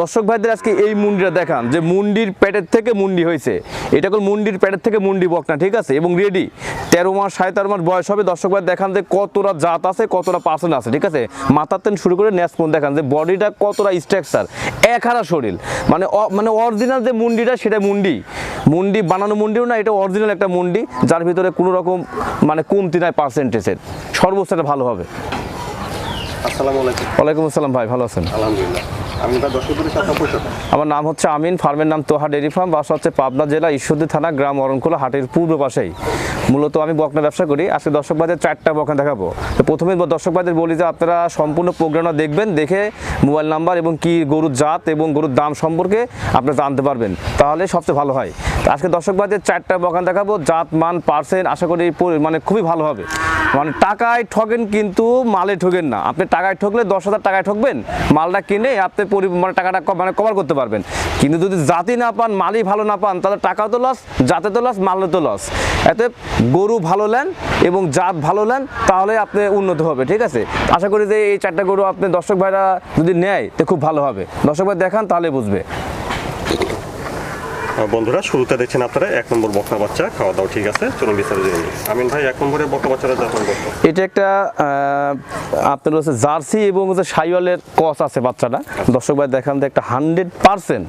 দর্শক ভাইদের আজকে এই মুন্ডিটা দেখান যে মুন্ডির পেটের থেকে মুন্ডি হয়েছে। এটা কোন মুন্ডির পেটের থেকে মুন্ডি বকনা ঠিক আছে? এবং রেডি তেরো মাস সাড়ে তেরো মাস বয়স হবে। দর্শক ভাই দেখান যে কতটা জাত আছে কতটা পার্সেন্ট আছে ঠিক আছে? মাথার তেন শুরু করে ন্যাস পর্যন্ত দেখান যে বডিটা কতটা স্ট্রাকচার এক হারা শরীর। মানে মানে অরিজিনাল যে মুন্ডিটা সেটা মুন্ডি। মুন্ডি বানানো মুন্ডিও না এটা অরিজিনাল একটা মুন্ডি যার ভিতরে কোনো রকম মানে কমতি নাই পার্সেন্টেজের সর্বোচ্চটা ভালো হবে। আসসালামু আলাইকুম। ওয়ালাইকুম আসসালাম ভাই ভালো আছেন? আলহামদুলিল্লাহ। আমার নাম হচ্ছে আমিন, ফার্মের নাম তোহা ডেরি ফার্ম, বাসা হচ্ছে পাবনা জেলা ঈশ্বরদী থানা, গ্রাম অরণকুলা, হাটের পূর্ব পাশেই। মূলত আমি বকনা ব্যবসা করি। আজকে দর্শক বাজার চারটা বকনা দেখাবো। তো প্রথমে দর্শক বাজার বলি যে আপনারা সম্পূর্ণ প্রোগ্রামটা দেখবেন, দেখে মোবাইল নাম্বার এবং কি গরুর জাত এবং গরুর দাম সম্পর্কে আপনারা জানতে পারবেন। তাহলে সবচেয়ে ভালো হয়। আজকে দর্শক বাজার চারটা বকান দেখাবো। জাত, মান, পার্সেন্ট, আশা করি মানে খুবই ভালো হবে। মানে টাকায় ঠকেন কিন্তু মালে ঠকেন না। আপনি টাকায় ঠকলে দশ হাজার টাকায় ঠকবেন মালটা কিনে আপনি মানে টাকাটা মানে কভার করতে পারবেন। কিন্তু যদি জাতি না পান, মালই ভালো না পান, তাহলে টাকাও তো লস জাতে তো লস মালে তো লস এতে গরু ভালো নেন এবং জাত ভালো নেন, তাহলে আপনি উন্নত হবে, ঠিক আছে? আশা করি যে এই চারটা গরু আপনি দর্শক ভাইরা যদি নেয়, তো খুব ভালো হবে। দর্শক ভাই দেখান, তাহলে বুঝবে। বন্ধুরা, শুরুতে দেখছেন আপনারা, এক নম্বর বকনা বাচ্চা, খাওয়া দাওয়া ঠিক আছে, চলুন বিস্তারিত জেনে। আমিন ভাই, এক নম্বরে বকনা বাচ্চাটা যত্ন করতো এটা একটা আপনার হচ্ছে জার্সি এবং হচ্ছে সাইওয়ালের কস আছে বাচ্চাটা। দর্শক ভাই দেখান যে একটা হান্ড্রেড পার্সেন্ট।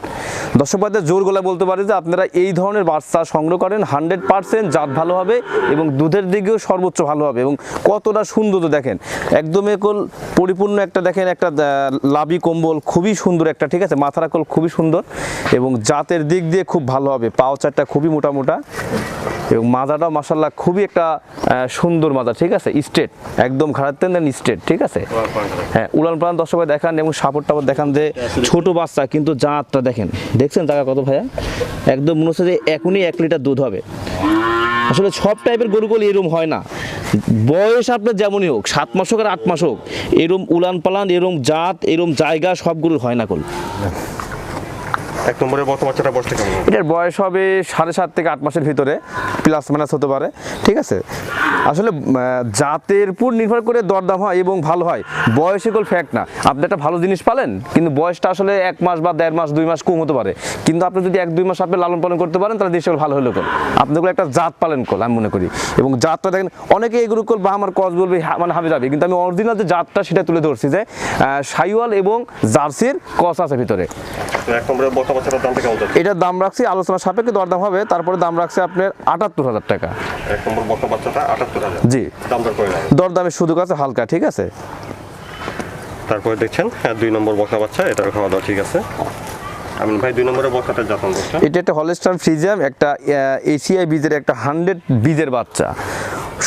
দর্শক ভাইদের জোর গলায় বলতে পারি যে আপনারা এই ধরনের বাচ্চা সংগ্রহ করেন, হান্ড্রেড পার্সেন্ট জাত ভালো হবে এবং দুধের দিকেও সর্বোচ্চ ভালো হবে এবং কতটা সুন্দর তো দেখেন। একদম একল পরিপূর্ণ একটা দেখেন, একটা লাভি কম্বল, খুবই সুন্দর একটা, ঠিক আছে? মাথার কল খুবই সুন্দর এবং জাতের দিক দিয়ে খুব ভালো হবে। পাও চারটা খুবই মোটা মোটা এবং মাজাটা মাসাল্লাহ খুবই একটা সুন্দর মাজা ঠিক আছে? স্ট্রেট একদম ঘাড়াতেন দেন স্ট্রেট ঠিক আছে? হ্যাঁ উড়ান প্রাণ দর্শক দেখান এবং সাপোর্ট টাপড় দেখান যে ছোট বাচ্চা কিন্তু জাঁতটা দেখেন। দেখছেন জায়গা কত ভাইয়া? একদম মনে হচ্ছে যে এখনই এক লিটার দুধ হবে। আসলে সব টাইপের গরুগুলো এরম হয় না। বয়স আপনার যেমনই হোক সাত মাস হোক আর আট মাস হোক এরম উলান পালান এরম জাত এরম জায়গা সব গরুর হয় না কল এক নম্বরে বকনা বাচ্চাটা বসতে কেমন? এটার বয়স হবে সাড়ে সাত থেকে আট মাসের ভিতরে প্লাস মাইনাস হতে পারে, ঠিক আছে? আসলে জাতের উপর নির্ভর করে দরদাম হয় এবং ভালো হয়। বয়স এগুলো ফ্যাক্ট না। আপনি একটা ভালো জিনিস পালেন, কিন্তু বয়সটা আসলে এক মাস বা দেড় মাস, দুই মাস কম হতে পারে। কিন্তু আপনি যদি এক, দুই মাস আপনি লালন পালন করতে পারেন, তাহলে দেশে ভালো হলো কল আপনি ওগুলো একটা জাত পালন কল, আমি মনে করি। এবং জাতটা দেখেন, অনেকে এগুলো কল বা আমার কজ বলবে মানে হাবি যাবে কিন্তু আমি অরিজিনাল যে জাতটা সেটা তুলে ধরছি যে সাইওয়াল এবং জার্সির কস আছে ভিতরে। এক নম্বরে বকনা বাচ্চাটার দামটা কেমন যাচ্ছে এটার দাম রাখছি আলোচনা সাপেক্ষে দরদাম হবে তারপরে দাম রাখছে আপনার আটাত্তর হাজার টাকা। এক নম্বর বাচ্চাটা আটাত্তর হাজার। জি। দাম দর করে দরদামের সুযোগ আছে হালকা ঠিক আছে? তারপরে দেখছেন হ্যাঁ দুই নম্বর বকনা বাচ্চা এটার খাওয়া দাওয়া ঠিক আছে। আমিন ভাই দুই নম্বরে যত্ন এটা একটা হলস্টার ফ্রিজিয়াম একটা এশিয়াই বীজের একটা হান্ড্রেড বীজের বাচ্চা।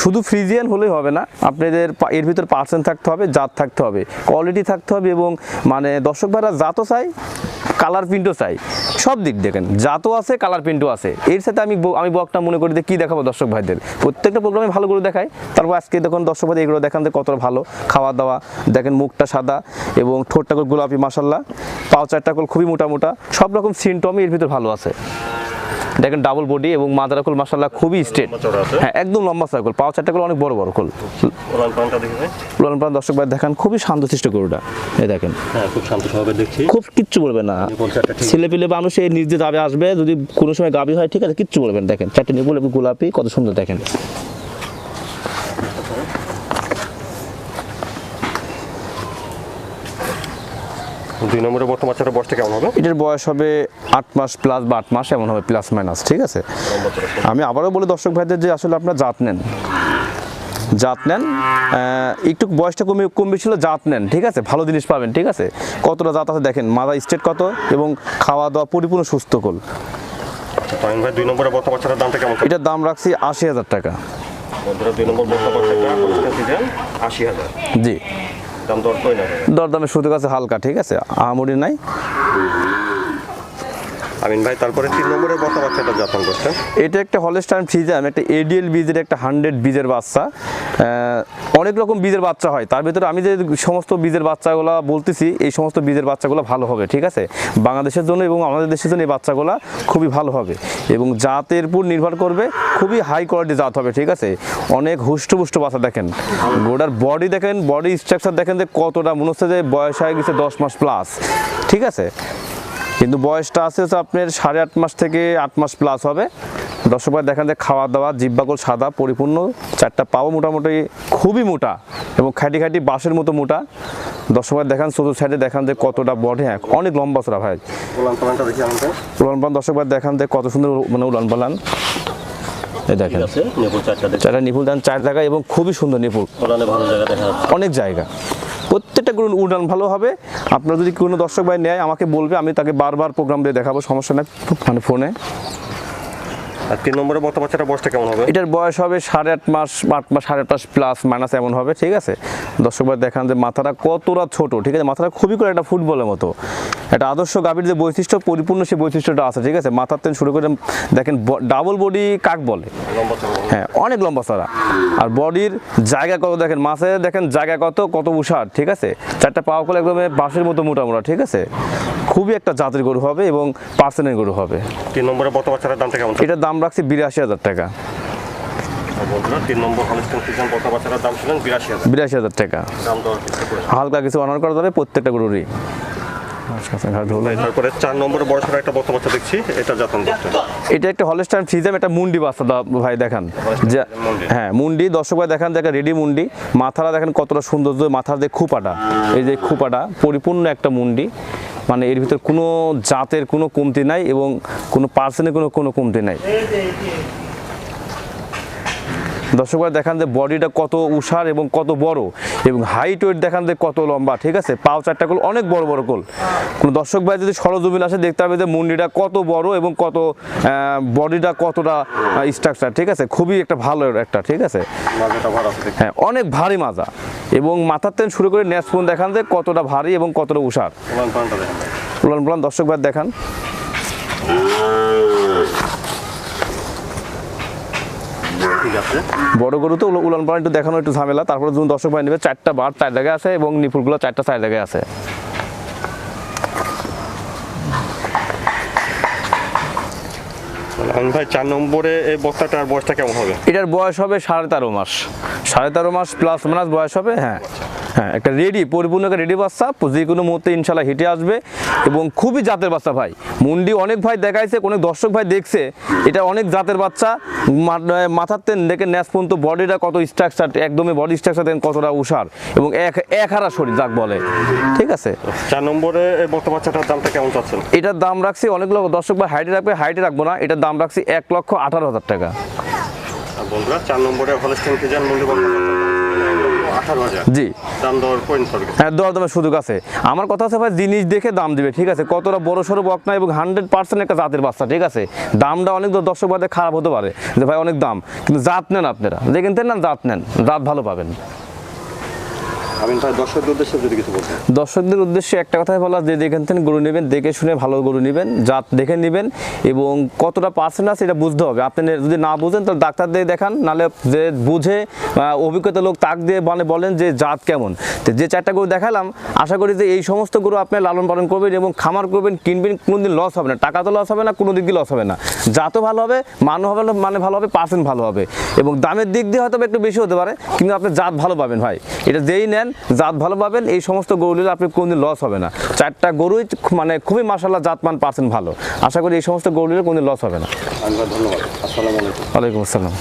শুধু ফ্রিজিয়ান হলেই হবে না আপনাদের এর ভিতর পার্সেন্ট থাকতে হবে জাত থাকতে হবে কোয়ালিটি থাকতে হবে এবং মানে দর্শক ভাইরা জাতও চাই কালার প্রিন্টও চাই। সব দিক দেখেন, জাতও আছে, কালার প্রিন্টও আছে। এর সাথে আমি আমি বকটা মনে করি যে কী দেখাবো দর্শক ভাইদের। প্রত্যেকটা প্রোগ্রামে ভালো করে দেখাই তারপর আজকে দেখুন দর্শক ভাই এগুলো দেখান কতটা ভালো। খাওয়া দাওয়া, দেখেন মুখটা সাদা এবং ঠোঁটটা গোলাপি মাসাল্লাহ পাও চারটা খুবই মোটা মোটা। সব রকম সিনটমই এর ভিতর ভালো আছে। দেখেন ডাবল বডি এবং মাদারা মাদারাকুল মাসাল্লাহ খুবই স্ট্রেট হ্যাঁ একদম লম্বা সাইকেল পাওয়া চারটা কোল অনেক বড় বড় কল লালন দর্শক ভাই দেখেন খুবই শান্তশিষ্ট গরুটা। এই দেখেন। হ্যাঁ খুব শান্ত দেখছি। খুব কিচ্ছু বলবে না। ছেলে পেলে মানুষ এই নিজে দাবে আসবে। যদি কোনো সময় গাবি হয় ঠিক আছে কিচ্ছু বলবেন দেখেন চারটে নিপুল এবং গোলাপি কত সুন্দর দেখেন। দুই নম্বরে বকনা বাচ্চাটা বসতে কেমন হবে? এটার বয়স হবে আট মাস প্লাস বা আট মাস এমন হবে প্লাস মাইনাস ঠিক আছে? আমি আবারও বলি দর্শক ভাইদের যে আসলে আপনারা জাত নেন। জাত নেন একটু বয়সটা কমে কম বেশি হলে জাত নেন ঠিক আছে? ভালো জিনিস পাবেন ঠিক আছে? কতটা জাত আছে দেখেন মাথা স্টেট কত এবং খাওয়া দাওয়া পরিপূর্ণ সুস্থ কল। আচ্ছা ভাই দুই নম্বরে বকনা বাচ্চাটার দামটা কেমন? এটার দাম রাখছি আশি হাজার টাকা। দুই নম্বর বকনা বাচ্চাটা আশি হাজার। জি। দরদামের সুযোগ আছে হালকা ঠিক আছে? আহামরি নাই। আমিন ভাই, তারপরে তিন নম্বরে বকনা বাচ্চাটা যত্ন করছেন। এটা একটা হলস্টাইন ফ্রিজাম একটা এডিএল বীজের একটা হান্ড্রেড বীজের বাচ্চা। অনেক রকম বীজের বাচ্চা হয়। তার ভিতরে আমি যে সমস্ত বীজের বাচ্চাগুলো বলতেছি, এই সমস্ত বীজের বাচ্চাগুলো ভালো হবে, ঠিক আছে? বাংলাদেশের জন্য এবং আমাদের দেশের জন্য এই বাচ্চাগুলো খুবই ভালো হবে এবং জাতের উপর নির্ভর করবে, খুবই হাই কোয়ালিটি জাত হবে, ঠিক আছে? অনেক হুষ্টপুষ্ট বাচ্চা দেখেন। গোটার বডি দেখেন বডি স্ট্রাকচার দেখেন যে কতটা, মনে হচ্ছে যে বয়স হয়ে গেছে দশ মাস প্লাস ঠিক আছে? কিন্তু বয়সটা আছে হচ্ছে আপনার সাড়ে আট মাস থেকে আট মাস প্লাস হবে। দর্শক ভাই দেখেন যে খাওয়া দাওয়া জিব্বাকল সাদা পরিপূর্ণ চারটা পাও মোটামুটি খুবই মোটা এবং খাটি খাটি বাঁশের মতো মোটা। দর্শক ভাই দেখান চতুর্থ সাইডে দেখান যে কতটা বডি হ্যাঁ অনেক লম্বা চড়া ভাই। উলান পালান দর্শক ভাই দেখান যে কত সুন্দর মানে উলান পালান দেখেন নেপুল চারটা নিপুল দেন চার জায়গায় এবং খুবই সুন্দর নিপুল। উলানে ভালো জায়গা দেখা যাচ্ছে। অনেক জায়গা। প্রত্যেকটা গরুর উড়ান ভালো হবে। আপনার যদি কোনো দর্শক ভাই নেয় আমাকে বলবে আমি তাকে বারবার প্রোগ্রাম দিয়ে দেখাবো সমস্যা নেই মানে ফোনে আর তিন বাচ্চাটা বয়সটা কেমন হবে? এটার বয়স হবে সাড়ে আট মাস আট মাস সাড়ে আট মাস প্লাস মাইনাস এমন হবে ঠিক আছে? দর্শক ভাই দেখান যে মাথাটা কতটা ছোট ঠিক আছে? মাথাটা খুবই করে একটা ফুটবলের মতো। একটা আদর্শ গাভীর যে বৈশিষ্ট্য পরিপূর্ণ সেই বৈশিষ্ট্যটা আছে ঠিক আছে? মাথার তেন শুরু করে দেখেন ডাবল বডি কাক বলে। হ্যাঁ অনেক লম্বা সারা। আর বডির জায়গা কত দেখেন? মাছে দেখেন জায়গা কত কত উষার ঠিক আছে? চারটা পাওয়া করলে একদম বাঁশের মতো মোটা মোটা ঠিক আছে? খুবই একটা জাতের গরু হবে এবং পার্সেন্টের গরু হবে। তিন নম্বরে বর্তমান দামটা কেমন? এটার দাম রাখছি বিরাশি হাজার টাকা। আর তিন নম্বর হলস্টেন ফিজান বর্তমান বাচ্চাটার দাম ছিলেন বিরাশি হাজার। বিরাশি হাজার টাকা। দাম দর হালকা কিছু অনার করা যাবে প্রত্যেকটা গরুরই। তারপরে চার নম্বরে বয়সের একটা বর্তমান বাচ্চা দেখছি এটা জাতন বাচ্চা এটা একটা হলস্টাইন ফ্রিজাম একটা মুন্ডি বাচ্চা ভাই দেখান। হ্যাঁ মুন্ডি দর্শক ভাই দেখান দেখেন রেডি মুন্ডি। মাথাটা দেখেন কতটা সৌন্দর্য মাথার যে খুপাটা এই যে খুপাটা পরিপূর্ণ একটা মুন্ডি। মানে এর ভিতর কোনো জাতের কোনো কমতি নাই এবং কোনো পার্সেন্টের কোনো কোনো কমতি নাই। দর্শক ভাই দেখান যে বডিটা কত উষার এবং কত বড় এবং হাইট ওয়েট দেখান যে কত লম্বা ঠিক আছে? পাও চারটা কোল অনেক বড় বড় কোল কোনো দর্শক ভাই যদি সরজমিন আসে দেখতে হবে যে মুন্ডিটা কত বড় এবং কত বডিটা কতটা স্ট্রাকচার ঠিক আছে? খুবই একটা ভালো একটা ঠিক আছে? হ্যাঁ অনেক ভারী মাজা এবং মাথার তেন শুরু করে নেসপুন দেখান যে কতটা ভারী এবং কতটা উষার। উলান পুলান দর্শক ভাই দেখান। ঠিক আছে। বড় গরু তো উল- উলান পালান একটু দেখানো একটু ঝামেলা। তারপরে যখন দর্শক ভাই নেবে চারটা বার চার জায়গায় আছে এবং নিপুরগুলো চারটা চার জায়গায় আছে। আমি ভাই চার নম্বরে এই বয়সটা কেমন হবে? এটার বয়স হবে সাড়ে তেরো মাস। সাড়ে তেরো মাস প্লাস মাস বয়স হবে হ্যাঁ। হ্যাঁ একটা রেডি পরিপূর্ণ একটা রেডি বাচ্চা যে কোনো মুহূর্তে ইনশাল্লাহ হেঁটে আসবে এবং খুবই জাতের বাচ্চা ভাই। মুন্ডি অনেক ভাই দেখাইছে অনেক দর্শক ভাই দেখছে এটা অনেক জাতের বাচ্চা। মাথার তেন দেখে ন্যাস পর্যন্ত বডিটা কত স্ট্রাকচার একদমই বডি স্ট্রাকচার দেন কতটা উষার এবং এক এক হারা শরীর যাক বলে। ঠিক আছে? চার নম্বরে বক্তা বাচ্চাটার দামটা কেমন চাচ্ছেন? এটার দাম রাখছি অনেক লোক দর্শক ভাই হাইটে রাখবে হাইটে রাখব না এটার দাম রাখছি এক লক্ষ আঠারো হাজার টাকা। বন্ধুরা চার নম্বরে হলস্টেন ফিজান হাজার জি। দর হ্যাঁ সুযোগ আছে। আমার কথা আছে ভাই জিনিস দেখে দাম দিবে ঠিক আছে? কতটা বড় সড়ো বক না এবং হান্ড্রেড পার্সেন্ট একটা জাতের বাচ্চা ঠিক আছে? দামটা অনেক দর্শক বাদে খারাপ হতে পারে যে ভাই অনেক দাম। কিন্তু জাত নেন আপনারা। দেখেন না জাত নেন। জাত ভালো পাবেন। দর্শকদের উদ্দেশ্যে একটা কথাই বলা যে যেখান থেকে গরু নেবেন, দেখে শুনে ভালো গরু নেবেন, জাত দেখে নেবেন, এবং কতটা পার্সেন্ট আছে এটা বুঝতে হবে। আপনি যদি না বুঝেন, তাহলে ডাক্তার দিয়ে দেখান, নাহলে যে বুঝে অভিজ্ঞতা লোক তাক দিয়ে মানে বলেন যে জাত কেমন। তো যে চারটা গরু দেখালাম, আশা করি যে এই সমস্ত গরু আপনি লালন পালন করবেন এবং খামার করবেন, কিনবেন, কোনোদিন লস হবে না। টাকা তো লস হবে না কোনো দিক দিয়ে লস হবে না। জাতও ভালো হবে, মানও হবে মানে ভালো হবে পার্সেন্ট ভালো হবে। এবং দামের দিক দিয়ে হয়তো একটু বেশি হতে পারে, কিন্তু আপনি জাত ভালো পাবেন ভাই। এটা যেই নেন জাত ভালো পাবেন এই সমস্ত গরু নিলে আপনি কোনদিন লস হবে না। চারটা গরুই মানে খুবই মাসাল্লাহ জাতমান পার্সেন্ট ভালো। আশা করি এই সমস্ত গরু কোনদিন লস হবে না। ধন্যবাদ। আসসালামু আলাইকুম। ওয়ালাইকুম আসসালাম।